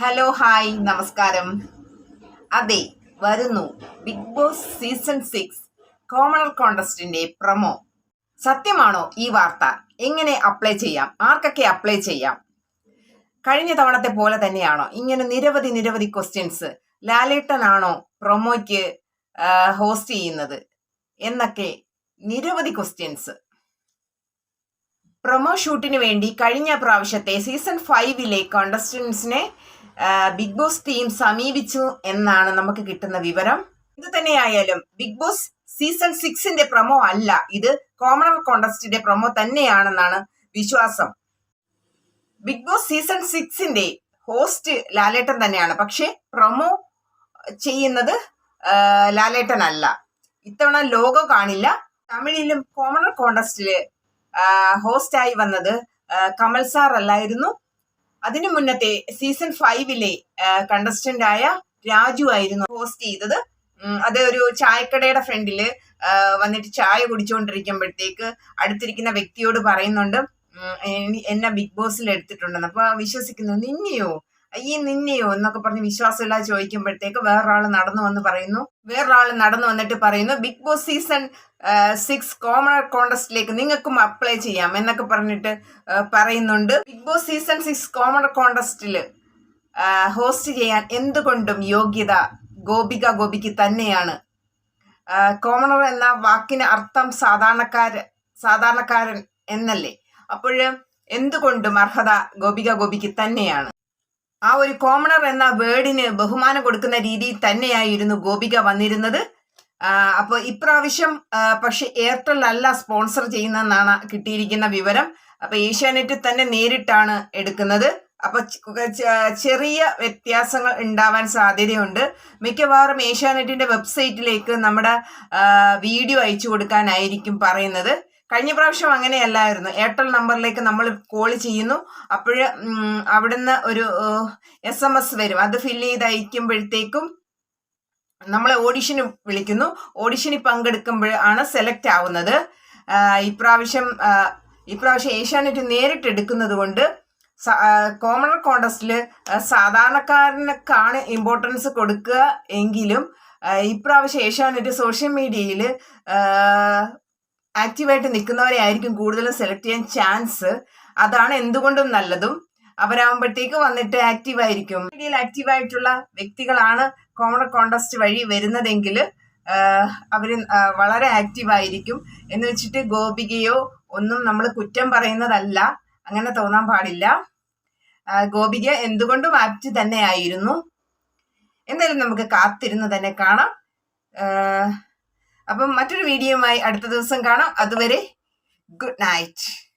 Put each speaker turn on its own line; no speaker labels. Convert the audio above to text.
Hello hi നമസ്കാരം. അതെ വരുന്നു Bigg Boss season six commoner കോണ്ടസ്റ്റിന്റെ promo സത്യമാണോ ഈ വാർത്ത? എങ്ങനെ അപ്ലൈ ചെയ്യാം? ആർക്കൊക്കെ അപ്ലൈ ചെയ്യാം? കഴിഞ്ഞ തവണത്തെ പോലെ തന്നെയാണോ? ഇങ്ങനെ നിരവധി നിരവധി ക്വസ്റ്റ്യൻസ് ലാലേട്ടനാണോ പ്രൊമോയ്ക്ക് ഹോസ്റ്റ് ചെയ്യുന്നത്? എന്നൊക്കെ നിരവധി ക്വസ്റ്റ്യൻസ് പ്രൊമോ ഷൂട്ടിന് വേണ്ടി കഴിഞ്ഞ പ്രാവശ്യത്തെ സീസൺ ഫൈവിലെ കോണ്ടസ്റ്റൻസിനെ ബിഗ് ബോസ് ടീം സമീപിച്ചു എന്നാണ് നമുക്ക് കിട്ടുന്ന വിവരം. ഇത് തന്നെയായാലും ബിഗ് ബോസ് സീസൺ സിക്സിന്റെ പ്രൊമോ അല്ല ഇത് കോമണർ കോണ്ടസ്റ്റിന്റെ പ്രൊമോ തന്നെയാണെന്നാണ് വിശ്വാസം. ബിഗ് ബോസ് സീസൺ സിക്സിന്റെ ഹോസ്റ്റ് ലാലേട്ടൻ തന്നെയാണ്. പക്ഷേ പ്രൊമോ ചെയ്യുന്നത് ലാലേട്ടൻ അല്ല ഇത്തവണ ലോഗോ കാണില്ല. തമിഴിലും കോമണർ കോണ്ടസ്റ്റിൽ ഹോസ്റ്റായി വന്നത് കമൽ സാർ അല്ലായിരുന്നു. അതിനു മുന്നത്തെ സീസൺ ഫൈവിലെ കണ്ടസ്റ്റന്റ് ആയ രാജു ആയിരുന്നു ഹോസ്റ്റ് ചെയ്തത്. അത് ഒരു ചായക്കടയുടെ ഫ്രണ്ടിൽ വന്നിട്ട് ചായ കുടിച്ചുകൊണ്ടിരിക്കുമ്പോഴത്തേക്ക് അടുത്തിരിക്കുന്ന വ്യക്തിയോട് പറയുന്നുണ്ട് എന്നെ ബിഗ് ബോസിൽ എടുത്തിട്ടുണ്ടെന്ന്. അപ്പൊ വിശ്വസിക്കുന്നു നിന്നെയോ? ഈ നിന്നെയോ എന്നൊക്കെ പറഞ്ഞ് വിശ്വാസമില്ലാതെ ചോദിക്കുമ്പോഴത്തേക്ക് വേറൊരാൾ നടന്നു വന്ന് പറയുന്നു. വേറൊരാൾ നടന്നു വന്നിട്ട് പറയുന്നു Bigg Boss season six commoner കോണ്ടസ്റ്റിലേക്ക് നിങ്ങൾക്കും അപ്ലൈ ചെയ്യാം എന്നൊക്കെ പറഞ്ഞിട്ട് പറയുന്നുണ്ട്. Bigg Boss season six commoner കോണ്ടസ്റ്റിൽ host ചെയ്യാൻ എന്തുകൊണ്ടും യോഗ്യത ഗോപിക ഗോപിക്ക് തന്നെയാണ്. കോമണർ എന്ന വാക്കിന് അർത്ഥം സാധാരണക്കാരൻ സാധാരണക്കാരൻ എന്നല്ലേ? അപ്പോഴ് എന്തുകൊണ്ടും അർഹത ഗോപിക ഗോപിക്ക് തന്നെയാണ്. ആ ഒരു കോമണർ എന്ന വേർഡിന് ബഹുമാനം കൊടുക്കുന്ന രീതിയിൽ തന്നെയായിരുന്നു ഗോപിക വന്നിരുന്നത്. അപ്പോൾ അപ്പൊ ഇപ്രാവശ്യം പക്ഷെ എയർടെൽ അല്ല സ്പോൺസർ ചെയ്യുന്നതെന്നാണ് കിട്ടിയിരിക്കുന്ന വിവരം. അപ്പൊ ഏഷ്യാനെറ്റ് തന്നെ നേരിട്ടാണ് എടുക്കുന്നത്. അപ്പൊ ചെറിയ വ്യത്യാസങ്ങൾ ഉണ്ടാവാൻ സാധ്യതയുണ്ട്. മിക്കവാറും ഏഷ്യാനെറ്റിന്റെ വെബ്സൈറ്റിലേക്ക് നമ്മുടെ വീഡിയോ അയച്ചു കൊടുക്കാനായിരിക്കും പറയുന്നത്. കഴിഞ്ഞ പ്രാവശ്യം അങ്ങനെയല്ലായിരുന്നു. എയർടെൽ നമ്പറിലേക്ക് നമ്മൾ കോൾ ചെയ്യുന്നു. അപ്പോഴ് അവിടുന്ന് ഒരു എസ് എം എസ് വരും. അത് ഫില്ല് ചെയ്ത് അയക്കുമ്പോഴത്തേക്കും നമ്മളെ ഓഡിഷന് വിളിക്കുന്നു. ഓഡിഷനിൽ പങ്കെടുക്കുമ്പോൾ ആണ് സെലക്ട് ആവുന്നത്. ഇപ്രാവശ്യം ഇപ്രാവശ്യം ഏഷ്യാനെറ്റ് നേരിട്ട് എടുക്കുന്നത് കൊണ്ട് കോമണർ കോണ്ടസ്റ്റിൽ സാധാരണക്കാരനൊക്കെയാണ് ഇമ്പോർട്ടൻസ് കൊടുക്കുക എങ്കിലും ഇപ്രാവശ്യം ഏഷ്യാനെറ്റ് സോഷ്യൽ മീഡിയയിൽ ആക്റ്റീവായിട്ട് നിൽക്കുന്നവരെ ആയിരിക്കും കൂടുതലും സെലക്ട് ചെയ്യാൻ ചാൻസ് അതാണ് എന്തുകൊണ്ടും നല്ലതും. അവരാകുമ്പോഴത്തേക്ക് വന്നിട്ട് ആക്റ്റീവ് ആയിരിക്കും. മീഡിയയിൽ ആക്റ്റീവ് ആയിട്ടുള്ള വ്യക്തികളാണ് കോമൺ കോണ്ടസ്റ്റ് വഴി വരുന്നതെങ്കിൽ അവർ വളരെ ആക്റ്റീവ് ആയിരിക്കും. എന്ന് വെച്ചിട്ട് ഗോപികയോ ഒന്നും നമ്മൾ കുറ്റം പറയുന്നതല്ല. അങ്ങനെ തോന്നാൻ പാടില്ല. ഗോപിക എന്തുകൊണ്ടും ആപ്റ്റ് തന്നെ ആയിരുന്നു എന്തായാലും നമുക്ക് കാത്തിരുന്ന് തന്നെ കാണാം. അപ്പം മറ്റൊരു വീഡിയോയുമായി അടുത്ത ദിവസം കാണാം. അതുവരെ ഗുഡ് നൈറ്റ്